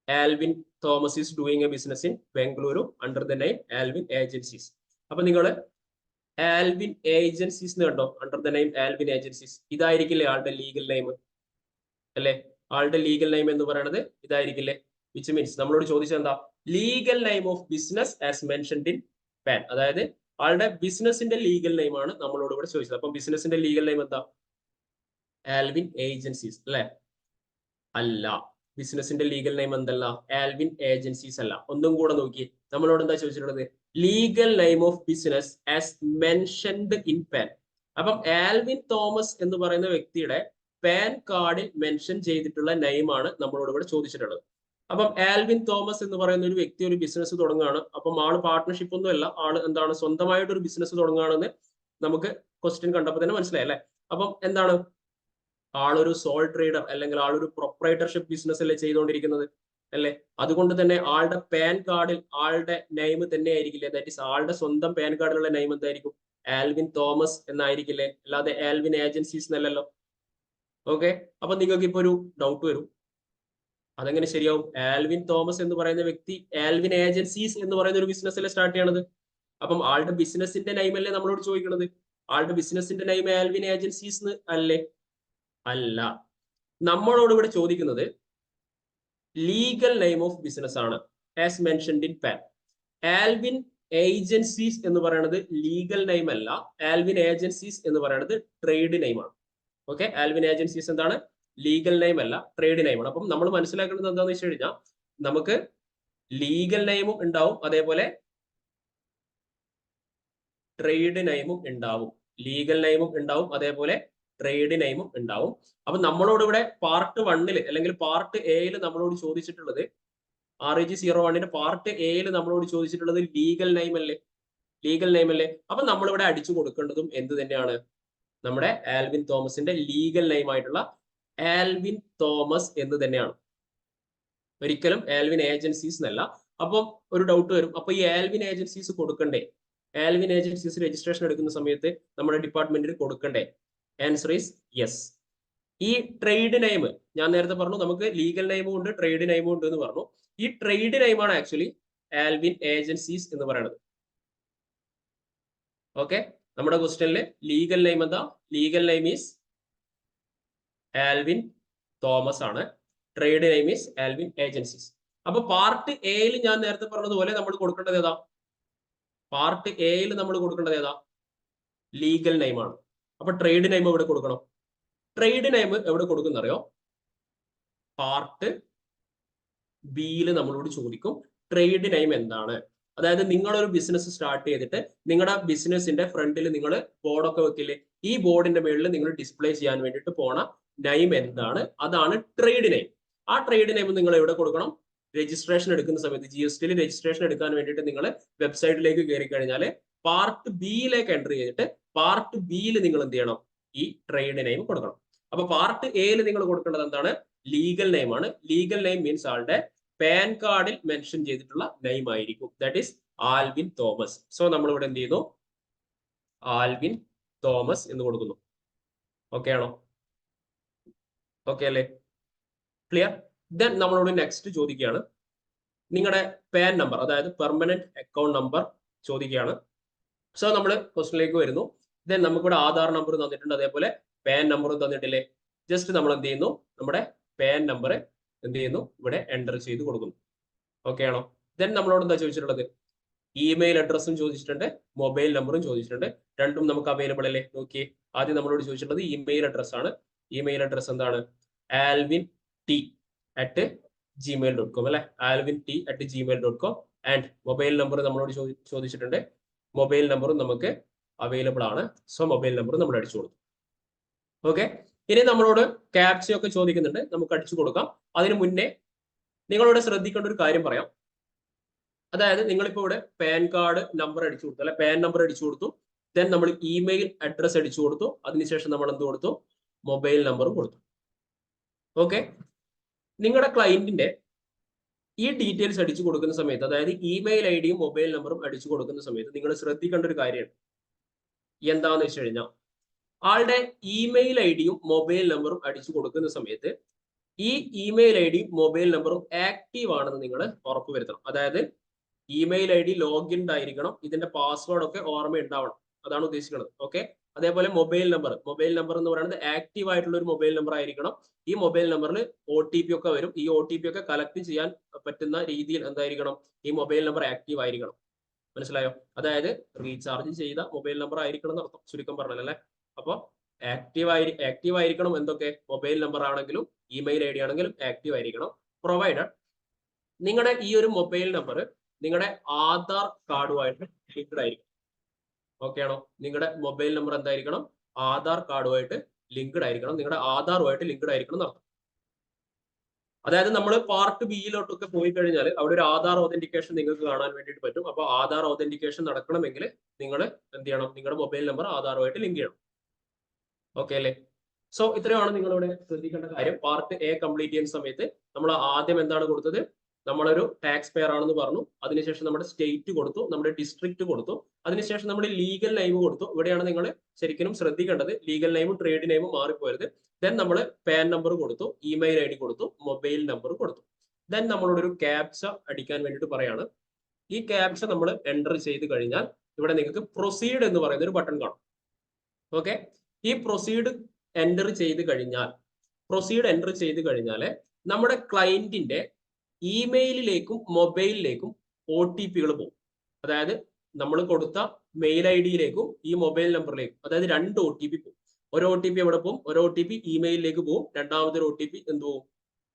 Speaker 1: Alvin Thomas is doing a business in Bengaluru under the name Alvin agencies. അപ്പൊ നിങ്ങൾ ആൽവിൻ ഏജൻസീസ് എന്ന് കണ്ടോ? Under the name Alvin agencies. ഇതായിരിക്കില്ലേ ആളുടെ ലീഗൽ നെയിം അല്ലെ? ആളുടെ ലീഗൽ നെയിം എന്ന് പറയുന്നത് ഇതായിരിക്കില്ലേ? വിച്ച് മീൻസ് നമ്മളോട് ചോദിച്ചത് എന്താ? Legal name of business as mentioned in PAN അതായത് ആളുടെ ബിസിനസിന്റെ ലീഗൽ നെയിം ആണ് നമ്മളോട് ഇവിടെ ചോദിച്ചത്. അപ്പൊ ബിസിനസിന്റെ ലീഗൽ നെയിം എന്താ? Alvin agencies. അല്ലെ? അല്ല. ബിസിനസിന്റെ ലീഗൽ നെയിം എന്തല്ല? ആൽവിൻ ഏജൻസീസ് അല്ല. ഒന്നും കൂടെ നോക്കി നമ്മളോട് എന്താ ചോദിച്ചിട്ടുള്ളത്? Legal name of business as mentioned in PAN അപ്പം ആൽവിൻ തോമസ് എന്ന് പറയുന്ന വ്യക്തിയുടെ പാൻ കാർഡിൽ മെൻഷൻ ചെയ്തിട്ടുള്ള നെയിമാണ് നമ്മളോട് ഇവിടെ ചോദിച്ചിട്ടുള്ളത്. അപ്പം ആൽവിൻ തോമസ് എന്ന് പറയുന്ന ഒരു വ്യക്തി ഒരു ബിസിനസ് തുടങ്ങുകയാണ്. അപ്പം ആൾ പാർട്ട്ണർഷിപ്പ് ഒന്നും അല്ല. ആൾ എന്താണ്? സ്വന്തമായിട്ട് ഒരു ബിസിനസ് തുടങ്ങുകയാണെന്ന് നമുക്ക് ക്വസ്റ്റ്യൻ കണ്ടപ്പോൾ തന്നെ മനസ്സിലായി അല്ലെ? അപ്പം എന്താണ്? ആളൊരു സോൾ ട്രേഡർ അല്ലെങ്കിൽ ആളൊരു പ്രൊപ്പറേറ്റർഷിപ്പ് ബിസിനസ് അല്ലേ ചെയ്തുകൊണ്ടിരിക്കുന്നത് അല്ലെ? അതുകൊണ്ട് തന്നെ ആളുടെ പാൻ കാർഡിൽ ആളുടെ നെയിം തന്നെ ആയിരിക്കില്ലേ ദാറ്റ് ഇസ് ആളുടെ സ്വന്തം പാൻ കാർഡിലുള്ള നെയിം എന്തായിരിക്കും? ആൽവിൻ തോമസ് എന്നായിരിക്കില്ലേ? അല്ലാതെ ആൽവിൻ ഏജൻസീസ് എന്നല്ലല്ലോ. ഓക്കെ അപ്പൊ നിങ്ങൾക്ക് ഇപ്പൊ ഒരു ഡൗട്ട് വരും. അതെങ്ങനെ ശരിയാവും? ആൽവിൻ തോമസ് എന്ന് പറയുന്ന വ്യക്തി ആൽവിൻ ഏജൻസീസ് എന്ന് പറയുന്ന ഒരു ബിസിനസ് അല്ലേ സ്റ്റാർട്ട് ചെയ്യണത്? അപ്പം ആളുടെ ബിസിനസിന്റെ നെയിമല്ലേ നമ്മളോട് ചോദിക്കണത്? ആളുടെ ബിസിനസിന്റെ നെയിം ആൽവിൻ ഏജൻസീസ് അല്ലേ? അല്ല. നമ്മളോട് ഇവിടെ ചോദിക്കുന്നത് ലീഗൽ നെയിം ഓഫ് ബിസിനസ് ആണ്. As mentioned in PAN Alvin agencies എന്ന് പറയുന്നത് ലീഗൽ നെയിം അല്ല. ആൽവിൻ ഏജൻസീസ് എന്ന് പറയുന്നത് ട്രേഡ് നെയിം ആണ്. ഓക്കെ ആൽവിൻ ഏജൻസീസ് എന്താണ്? ലീഗൽ നെയിം അല്ല ട്രേഡ് നെയിം ആണ്. അപ്പം നമ്മൾ മനസ്സിലാക്കേണ്ടത് എന്താണെന്ന് വെച്ച് കഴിഞ്ഞാൽ നമുക്ക് ലീഗൽ നെയിമും ഉണ്ടാവും അതേപോലെ ട്രേഡ് നെയിമും ഉണ്ടാവും. ലീഗൽ നെയിമും ഉണ്ടാവും അതേപോലെ ട്രേഡ് നെയിമും ഉണ്ടാവും. അപ്പൊ നമ്മളോട് ഇവിടെ പാർട്ട് വണ്ണിൽ അല്ലെങ്കിൽ പാർട്ട് എയിൽ നമ്മളോട് ചോദിച്ചിട്ടുള്ളത് ആർ ജി സീറോ വണ്ണിന്റെ പാർട്ട് എയിൽ നമ്മളോട് ചോദിച്ചിട്ടുള്ളത് ലീഗൽ നെയിം അല്ലേ? ലീഗൽ നെയിം അല്ലേ? അപ്പൊ നമ്മളിവിടെ അടിച്ചു കൊടുക്കേണ്ടതും എന്ത് തന്നെയാണ്? നമ്മുടെ ആൽവിൻ തോമസിന്റെ ലീഗൽ നെയിം ആയിട്ടുള്ള ആൽവിൻ തോമസ് എന്ന് തന്നെയാണ്. ഒരിക്കലും ആൽവിൻ ഏജൻസീസ് എന്നല്ല. അപ്പം ഒരു ഡൗട്ട് വരും. അപ്പൊ ഈ ആൽവിൻ ഏജൻസീസ് കൊടുക്കണ്ടേ? ആൽവിൻ ഏജൻസീസ് രജിസ്ട്രേഷൻ എടുക്കുന്ന സമയത്ത് നമ്മുടെ ഡിപ്പാർട്ട്മെന്റിൽ കൊടുക്കണ്ടേ? ആൻസർ ഈസ് യെസ് ഈ ട്രേഡ് നെയിം ഞാൻ നേരത്തെ പറഞ്ഞു നമുക്ക് ലീഗൽ നെയിമും ഉണ്ട് ട്രേഡ് നെയിമും ഉണ്ട് എന്ന് പറഞ്ഞു. ഈ ട്രേഡ് നെയിമാണ് ആക്ച്വലി ആൽവിൻ ഏജൻസീസ് എന്ന് പറയുന്നത്. ഓക്കെ നമ്മുടെ ക്വസ്റ്റ്യനിൽ ലീഗൽ നെയിം എന്താ? Legal name is Alvin Thomas ആണ്. Trade name is Alvin agencies അപ്പൊ പാർട്ട് എയിൽ ഞാൻ നേരത്തെ പറഞ്ഞതുപോലെ നമ്മൾ കൊടുക്കേണ്ടത് ഏതാ? പാർട്ട് എയിൽ നമ്മൾ കൊടുക്കേണ്ടത് ഏതാ? ലീഗൽ നെയിമാണ് അപ്പൊ ട്രേഡ് നെയിം എവിടെ കൊടുക്കണം? ട്രേഡ് നെയിം എവിടെ കൊടുക്കുന്ന അറിയോ? പാർട്ട് ബിയിൽ നമ്മളോട് ചോദിക്കും ട്രേഡ് നെയിം എന്താണ്? അതായത് നിങ്ങളൊരു ബിസിനസ് സ്റ്റാർട്ട് ചെയ്തിട്ട് നിങ്ങളുടെ ബിസിനസിന്റെ ഫ്രണ്ടിൽ നിങ്ങൾ ബോർഡൊക്കെ വെക്കില്ലേ? ഈ ബോർഡിന്റെ മുകളിൽ നിങ്ങൾ ഡിസ്പ്ലേ ചെയ്യാൻ വേണ്ടിയിട്ട് പോണ നെയിം എന്താണ്? അതാണ് ട്രേഡ് നെയിം ആ ട്രേഡ് നെയിം നിങ്ങൾ എവിടെ കൊടുക്കണം? രജിസ്ട്രേഷൻ എടുക്കുന്ന സമയത്ത് ജി എസ് ടിയിൽ രജിസ്ട്രേഷൻ എടുക്കാൻ വേണ്ടിയിട്ട് നിങ്ങൾ വെബ്സൈറ്റിലേക്ക് കയറി കഴിഞ്ഞാൽ പാർട്ട് ബിയിലേക്ക് എന്റർ ചെയ്തിട്ട് പാർട്ട് ബിയിൽ നിങ്ങൾ എന്ത് ചെയ്യണം? ഈ ട്രേഡ് നെയിം കൊടുക്കണം. അപ്പൊ പാർട്ട് എയിൽ നിങ്ങൾ കൊടുക്കേണ്ടത് എന്താണ്? ലീഗൽ നെയിം ആണ്. ലീഗൽ നെയിം മീൻസ് ആളുടെ പാൻ കാർഡിൽ മെൻഷൻ ചെയ്തിട്ടുള്ള നെയിം ആയിരിക്കും. That is Alvin Thomas. So നമ്മൾ ഇവിടെ എന്ത് ചെയ്യുന്നു? ആൽവിൻ തോമസ് എന്ന് കൊടുക്കുന്നു. ഓക്കെ ആണോ? ഓക്കെ അല്ലേ? ക്ലിയർ ദെൻ നമ്മളോട് നെക്സ്റ്റ് ചോദിക്കുകയാണ്. നിങ്ങളുടെ പാൻ നമ്പർ അതായത് പെർമനന്റ് അക്കൗണ്ട് നമ്പർ ചോദിക്കുകയാണ്. സോ നമ്മൾ ക്വസ്റ്റിനിലേക്ക് വരുന്നു. ദെൻ നമുക്കിവിടെ ആധാർ നമ്പർ തന്നിട്ടുണ്ട്. അതേപോലെ പാൻ നമ്പറും തന്നിട്ടില്ലേ? ജസ്റ്റ് നമ്മൾ എന്ത് ചെയ്യുന്നു? നമ്മുടെ പാൻ നമ്പർ എന്ത് ചെയ്യുന്നു? ഇവിടെ എന്റർ ചെയ്ത് കൊടുക്കുന്നു. ഓക്കെ ആണോ? ദെൻ നമ്മളോട് എന്താ ചോദിച്ചിട്ടുള്ളത്? ഇമെയിൽ അഡ്രസ്സും ചോദിച്ചിട്ടുണ്ട്. മൊബൈൽ നമ്പറും ചോദിച്ചിട്ടുണ്ട്. രണ്ടും നമുക്ക് അവൈലബിൾ അല്ലേ? നോക്കിയേ. ആദ്യം നമ്മളോട് ചോദിച്ചിട്ടുള്ളത് ഇമെയിൽ അഡ്രസ് ആണ്. ഇമെയിൽ അഡ്രസ് എന്താണ്? Alvin T at Gmail dot com അല്ലെ? Alvin T at Gmail dot com and mobile number നമ്മളോട് ചോദിച്ചിട്ടുണ്ട്. മൊബൈൽ നമ്പറും നമുക്ക് അവൈലബിൾ ആണ്. സോ മൊബൈൽ നമ്പർ നമ്മൾ അടിച്ചു കൊടുത്തു. ഓക്കെ ഇനി നമ്മളോട് ക്യാപ്ചയൊക്കെ ചോദിക്കുന്നുണ്ട്. നമുക്ക് അടിച്ചു കൊടുക്കാം. അതിന് മുന്നേ നിങ്ങളോട് ശ്രദ്ധിക്കേണ്ട ഒരു കാര്യം പറയാം. അതായത് നിങ്ങളിപ്പോ ഇവിടെ പാൻ കാർഡ് നമ്പർ അടിച്ചു കൊടുത്തു. അല്ലെ പാൻ നമ്പർ അടിച്ചു കൊടുത്തു. ദെൻ നമ്മൾ ഇമെയിൽ അഡ്രസ് അടിച്ചു കൊടുത്തു. അതിനുശേഷം നമ്മൾ എന്ത് കൊടുത്തു? മൊബൈൽ നമ്പർ കൊടുത്തു. ഓക്കെ നിങ്ങളുടെ ക്ലയന്റിന്റെ ഈ ഡീറ്റെയിൽസ് അടിച്ചു കൊടുക്കുന്ന സമയത്ത് അതായത് ഇമെയിൽ ഐ ഡിയും മൊബൈൽ നമ്പറും അടിച്ചു കൊടുക്കുന്ന സമയത്ത് നിങ്ങൾ ശ്രദ്ധിക്കേണ്ട ഒരു കാര്യമാണ് എന്താന്ന് വെച്ച് കഴിഞ്ഞാൽ ആളുടെ ഇമെയിൽ ഐ ഡിയും മൊബൈൽ നമ്പറും അടിച്ചു കൊടുക്കുന്ന സമയത്ത് ഈ ഇമെയിൽ ഐ ഡിയും മൊബൈൽ നമ്പറും ആക്റ്റീവ് ആണെന്ന് നിങ്ങൾ ഉറപ്പുവരുത്തണം അതായത് ഇമെയിൽ ഐ ഡി ലോഗിൻ ആയിരിക്കണം ഇതിന്റെ പാസ്വേഡ് ഒക്കെ ഓർമ്മ ഉണ്ടാവണം അതാണ് ഉദ്ദേശിക്കുന്നത് ഓക്കെ അതേപോലെ മൊബൈൽ നമ്പർ മൊബൈൽ നമ്പർ എന്ന് പറയുന്നത് ആക്റ്റീവ് ആയിട്ടുള്ള ഒരു മൊബൈൽ നമ്പർ ആയിരിക്കണം. ഈ മൊബൈൽ നമ്പറിൽ ഒ ടി പി ഒക്കെ വരും. ഈ ഒ ടി പി ഒക്കെ കളക്ട് ചെയ്യാൻ പറ്റുന്ന രീതിയിൽ എന്തായിരിക്കണം? ഈ മൊബൈൽ നമ്പർ ആക്റ്റീവ് ആയിരിക്കണം. മനസ്സിലായോ? അതായത് റീചാർജ് ചെയ്ത മൊബൈൽ നമ്പർ ആയിരിക്കണം എന്ന് അർത്ഥം. ചുരുക്കം പറഞ്ഞല്ലേ അപ്പോൾ ആക്റ്റീവ് ആയി ആക്റ്റീവ് ആയിരിക്കണം എന്തൊക്കെ? മൊബൈൽ നമ്പർ ആണെങ്കിലും ഇമെയിൽ ഐ ഡി ആണെങ്കിലും ആക്റ്റീവ് ആയിരിക്കണം. പ്രൊവൈഡഡ് നിങ്ങളുടെ ഈ ഒരു മൊബൈൽ നമ്പർ നിങ്ങളുടെ ആധാർ കാർഡുമായിട്ട് ലിങ്ക്ഡ് ആയിരിക്കണം. ഓക്കെ ആണോ? നിങ്ങളുടെ മൊബൈൽ നമ്പർ എന്തായിരിക്കണം? ആധാർ കാർഡുമായിട്ട് ലിങ്ക്ഡ് ആയിരിക്കണം. നിങ്ങളുടെ ആധാറുമായിട്ട് ലിങ്ക്ഡ് ആയിരിക്കണം എന്നർത്ഥം അതായത് നമ്മൾ പാർട്ട് ബിയിലോട്ടൊക്കെ പോയി കഴിഞ്ഞാൽ അവിടെ ഒരു ആധാർ ഓതന്റിക്കേഷൻ നിങ്ങൾക്ക് കാണാൻ വേണ്ടിയിട്ട് പറ്റും. അപ്പോൾ ആധാർ ഓതന്റിക്കേഷൻ നടക്കണമെങ്കിൽ നിങ്ങൾ എന്ത് ചെയ്യണം? നിങ്ങളുടെ മൊബൈൽ നമ്പർ ആധാറുമായിട്ട് ലിങ്ക് ചെയ്യണം. ഓക്കെ അല്ലേ? സോ ഇത്രയാണ് നിങ്ങളിവിടെ ശ്രദ്ധിക്കേണ്ട കാര്യം. പാർട്ട് എ കംപ്ലീറ്റ് ചെയ്യുന്ന സമയത്ത് നമ്മൾ ആദ്യം എന്താണ് കൊടുത്തത്? നമ്മളൊരു ടാക്സ് പെയർ ആണെന്ന് പറഞ്ഞു. അതിനുശേഷം നമ്മുടെ സ്റ്റേറ്റ് കൊടുത്തു നമ്മുടെ ഡിസ്ട്രിക്ട് കൊടുത്തു. അതിനുശേഷം നമ്മുടെ ലീഗൽ നെയിം കൊടുത്തു. ഇവിടെയാണ് നിങ്ങൾ ശരിക്കും ശ്രദ്ധിക്കേണ്ടത്. ലീഗൽ നെയിമും ട്രേഡ് നെയിമും മാറിപ്പോയത്. ദെൻ നമ്മൾ പാൻ നമ്പർ കൊടുത്തു ഇമെയിൽ ഐ ഡി കൊടുത്തു മൊബൈൽ നമ്പർ കൊടുത്തു. ദെൻ നമ്മളോട് ഒരു ക്യാപ്ച അടിക്കാൻ വേണ്ടിയിട്ട് പറയാണ്. ഈ ക്യാപ്ച നമ്മൾ എന്റർ ചെയ്ത് കഴിഞ്ഞാൽ ഇവിടെ നിങ്ങൾക്ക് പ്രൊസീഡ് എന്ന് പറയുന്ന ഒരു ബട്ടൺ കാണും. ഓക്കെ ഈ പ്രൊസീഡ് എന്റർ ചെയ്ത് കഴിഞ്ഞാൽ പ്രൊസീഡ് എന്റർ ചെയ്ത് കഴിഞ്ഞാൽ നമ്മുടെ ക്ലയന്റിന്റെ ഇമെയിലിലേക്കും മൊബൈലിലേക്കും ഒ ടി പികൾ പോകും അതായത് നമ്മൾ കൊടുത്ത മെയിൽ ഐ ഡിയിലേക്കും ഈ മൊബൈൽ നമ്പറിലേക്കും അതായത് രണ്ട് ഒ ടി പി പോകും ഒരു ഒ ടി പി എവിടെ പോകും ഒരു ഒ ടി പി ഇമെയിലിലേക്ക് പോകും രണ്ടാമതൊരു ഒ ടി പി എന്ത് പോകും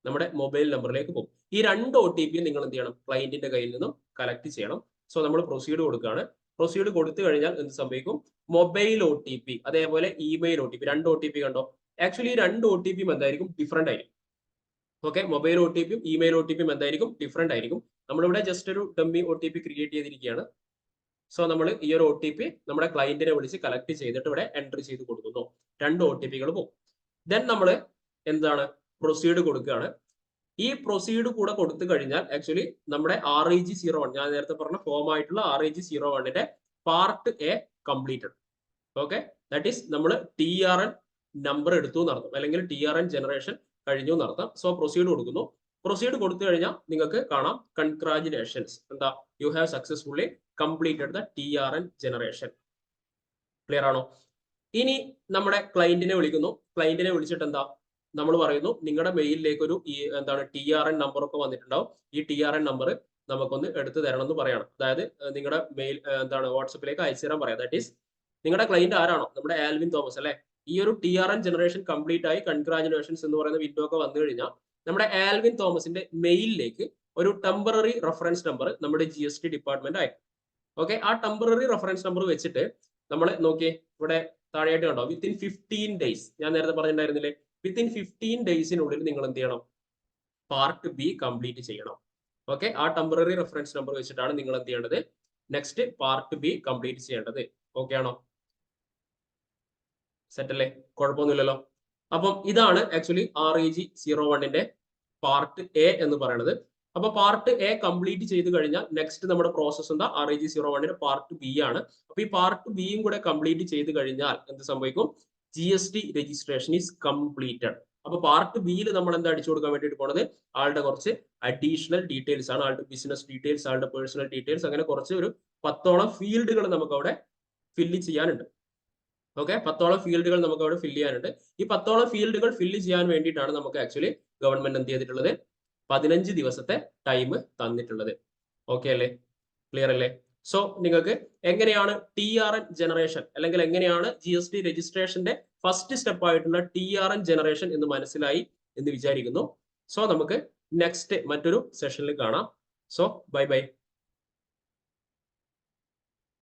Speaker 1: നമ്മുടെ മൊബൈൽ നമ്പറിലേക്ക് പോകും ഈ രണ്ട് ഒ ടി പി നിങ്ങൾ എന്ത് ചെയ്യണം ക്ലയന്റിന്റെ കയ്യിൽ നിന്നും കളക്ട് ചെയ്യണം സോ നമ്മൾ പ്രൊസീഡ് കൊടുക്കുകയാണ് പ്രൊസീഡ് കൊടുത്തു കഴിഞ്ഞാൽ എന്ത് സംഭവിക്കും മൊബൈൽ ഒ ടി പി അതേപോലെ ഇമെയിൽ ഒ ടി പി രണ്ട് ഒ ടി പി കണ്ടോ ആക്ച്വലി രണ്ട് ഒ ടി പിയും എന്തായിരിക്കും ഡിഫറെന്റ് ആയിരിക്കും ഓക്കെ മൊബൈൽ ഒ ടി പിയും ഇമെയിൽ ഒ ടി പിയും എന്തായിരിക്കും? ഡിഫറെന്റ് ആയിരിക്കും. നമ്മളിവിടെ ജസ്റ്റ് ഒരു dummy O T P create ചെയ്തിരിക്കുകയാണ്. സോ നമ്മൾ ഈ ഒരു ഒ ടി പി നമ്മുടെ ക്ലയന്റിനെ വിളിച്ച് കളക്ട് ചെയ്തിട്ട് ഇവിടെ എൻട്രി ചെയ്ത് കൊടുക്കുന്നു. രണ്ട് ഒ ടി പികൾ പോകും. ദെൻ നമ്മൾ എന്താണ്? പ്രൊസീഡ് കൊടുക്കുകയാണ്. ഈ പ്രൊസീഡ് കൂടെ കൊടുത്തു കഴിഞ്ഞാൽ ആക്ച്വലി നമ്മുടെ R I G zero one ഞാൻ നേരത്തെ പറഞ്ഞ ഫോം ആയിട്ടുള്ള ആർ ഐ ജി സീറോ വണ്ണിന്റെ part A completed okay that is നമ്മൾ ടി ആർ എൻ നമ്പർ എടുത്തു നടത്തും അല്ലെങ്കിൽ ടി ആർ എൻ ജനറേഷൻ കഴിഞ്ഞു എന്നർത്ഥം സോ പ്രൊസീഡ് കൊടുക്കുന്നു. പ്രൊസീഡ് കൊടുത്തു കഴിഞ്ഞാൽ നിങ്ങൾക്ക് കാണാം. കൺഗ്രാജുലേഷൻസ് എന്താ? You have successfully completed the T R N generation clear ആണോ? ഇനി നമ്മുടെ ക്ലയന്റിനെ വിളിക്കുന്നു. ക്ലയന്റിനെ വിളിച്ചിട്ട് എന്താ? നമ്മൾ പറയുന്നു നിങ്ങളുടെ മെയിലിലേക്ക് ഒരു എന്താണ് ടി ആർ എൻ നമ്പർ ഒക്കെ വന്നിട്ടുണ്ടാവും. ഈ ടി ആർ എൻ നമ്പർ നമുക്കൊന്ന് എടുത്തു തരണം എന്ന് പറയണം. അതായത് നിങ്ങളുടെ മെയിൽ എന്താണ് വാട്സപ്പിലേക്ക് അയച്ചു തരാൻ പറയാം. ദാറ്റ് ഈസ് നിങ്ങളുടെ ക്ലയന്റ് ആരാണോ? നമ്മുടെ ആൽവിൻ തോമസ് അല്ലെ? ഈ ഒരു T R N generation complete ആയി. കൺഗ്രാജുലേഷൻസ് എന്ന് പറയുന്ന വിൻഡോ ഒക്കെ വന്നു കഴിഞ്ഞാൽ നമ്മുടെ ആൽവിൻ തോമസിന്റെ മെയിലിലേക്ക് ഒരു ടെമ്പററി റെഫറൻസ് നമ്പർ നമ്മുടെ ജി എസ് ടി ഡിപ്പാർട്ട്മെന്റ് അയക്കും. ഓക്കെ ആ ടെമ്പററി റെഫറൻസ് നമ്പർ വെച്ചിട്ട് നമ്മൾ നോക്കിയേ ഇവിടെ താഴെയായിട്ട് കണ്ടോ? വിത്തിൻ ഫിഫ്റ്റീൻ ഡേയ്സ് ഞാൻ നേരത്തെ പറഞ്ഞിട്ടുണ്ടായിരുന്നില്ലേ? വിത്തിൻ ഫിഫ്റ്റീൻ ഡേയ്സിനുള്ളിൽ നിങ്ങൾ എന്ത് ചെയ്യണം? പാർട്ട് ബി കംപ്ലീറ്റ് ചെയ്യണം. ഓക്കെ ആ ടെമ്പററി റെഫറൻസ് നമ്പർ വെച്ചിട്ടാണ് നിങ്ങൾ എന്ത് ചെയ്യേണ്ടത്? നെക്സ്റ്റ് പാർട്ട് ബി കംപ്ലീറ്റ് ചെയ്യേണ്ടത്. ഓക്കെ ആണോ? സെറ്റ് അല്ലേ? കുഴപ്പമൊന്നുമില്ലല്ലോ. അപ്പം ഇതാണ് actually R E G zero വണ്ണിന്റെ പാർട്ട് എ എന്ന് പറയുന്നത് അപ്പൊ പാർട്ട് എ കംപ്ലീറ്റ് ചെയ്ത് കഴിഞ്ഞാൽ നെക്സ്റ്റ് നമ്മുടെ പ്രോസസ് എന്താ? ആർ ഇ ജി സീറോ വണ്ണിന്റെ പാർട്ട് ബി ആണ്. അപ്പൊ ഈ പാർട്ട് ബിയും കൂടെ കംപ്ലീറ്റ് ചെയ്ത് കഴിഞ്ഞാൽ എന്ത് സംഭവിക്കും? G S T registration is completed അപ്പൊ പാർട്ട് ബിയിൽ നമ്മൾ എന്താ അടിച്ചു കൊടുക്കാൻ വേണ്ടിയിട്ട് പോണത്? ആളുടെ കുറച്ച് അഡീഷണൽ ഡീറ്റെയിൽസ് ആണ്. ആളുടെ ബിസിനസ് ഡീറ്റെയിൽസ് ആളുടെ പേഴ്സണൽ ഡീറ്റെയിൽസ് അങ്ങനെ കുറച്ച് ഒരു പത്തോളം ഫീൽഡുകൾ നമുക്ക് അവിടെ ഫില്ല് ചെയ്യാനുണ്ട്. ഓക്കെ പത്തോളം ഫീൽഡുകൾ നമുക്ക് അവിടെ ഫില്ല് ചെയ്യാനുണ്ട്. ഈ പത്തോളം ഫീൽഡുകൾ ഫില്ല് ചെയ്യാൻ വേണ്ടിയിട്ടാണ് നമുക്ക് ആക്ച്വലി ഗവൺമെന്റ് എന്ത് ചെയ്തിട്ടുള്ളത്? പതിനഞ്ച് ദിവസത്തെ ടൈം തന്നിട്ടുള്ളത്. ഓക്കെ അല്ലേ? ക്ലിയർ അല്ലേ? സോ നിങ്ങൾക്ക് എങ്ങനെയാണ് ടി ആർ എൻ ജനറേഷൻ അല്ലെങ്കിൽ എങ്ങനെയാണ് ജി എസ് ടി രജിസ്ട്രേഷന്റെ ഫസ്റ്റ് സ്റ്റെപ്പ് ആയിട്ടുള്ള ടി ആർ എൻ ജനറേഷൻ എന്ന് മനസ്സിലായി എന്ന് വിചാരിക്കുന്നു. സോ നമുക്ക് നെക്സ്റ്റ് മറ്റൊരു സെഷനിൽ കാണാം. So bye bye